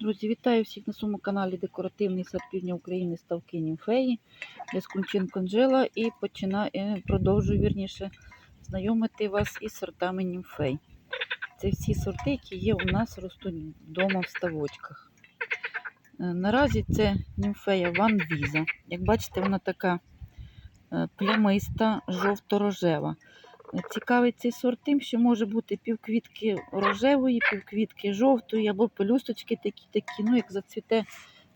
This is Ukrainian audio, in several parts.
Друзі, вітаю всіх на своєму каналі Декоративний сад Півдня України ставки німфеї. Я Скунченко Анжела і починаю, е, продовжую вірніше знайомити вас із сортами німфей. Це всі сорти, які є у нас ростуть вдома в ставочках. Е, Наразі це німфея Ван Віза. Як бачите, вона така е, плямиста, жовто-рожева. Цікавий цей сорт тим, що може бути півквітки рожевої, півквітки жовтої, або пелюсточки такі, такі. Ну, як зацвіте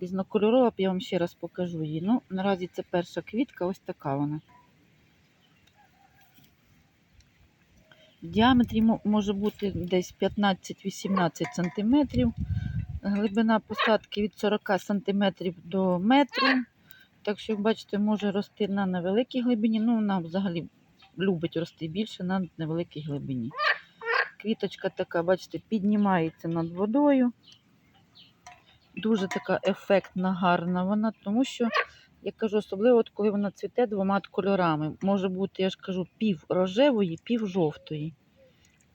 різнокольорова, я вам ще раз покажу її. Ну, наразі це перша квітка, ось така вона. В діаметрі може бути десь 15-18 см. Глибина посадки від 40 см до метру. Так що, бачите, може рости на невеликій глибині. Ну, вона взагалі любить рости більше на невеликій глибині. Квіточка така, бачите, піднімається над водою. Дуже така ефектна, гарна вона, тому що, я кажу, особливо, от коли вона цвіте двома кольорами. Може бути, я ж кажу, пів рожевої, пів жовтої.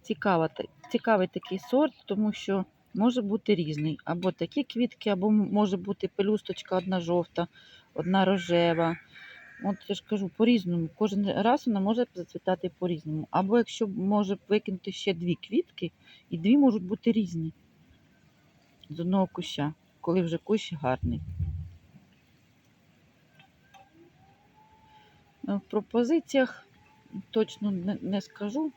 Цікава, цікавий такий сорт, тому що може бути різний. Або такі квітки, або може бути пелюсточка одна жовта, одна рожева. От я ж кажу, по-різному. Кожен раз вона може зацвітати по-різному. Або якщо може викинути ще дві квітки, і дві можуть бути різні з одного куща, коли вже кущ гарний. Е, В пропозиціях точно не, скажу.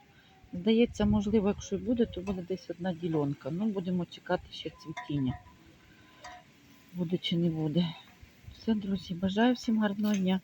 Здається, можливо, якщо і буде, то буде десь одна ділянка. Ну, будемо чекати ще цвітіння. Буде чи не буде. Все, друзі, бажаю всім гарного дня.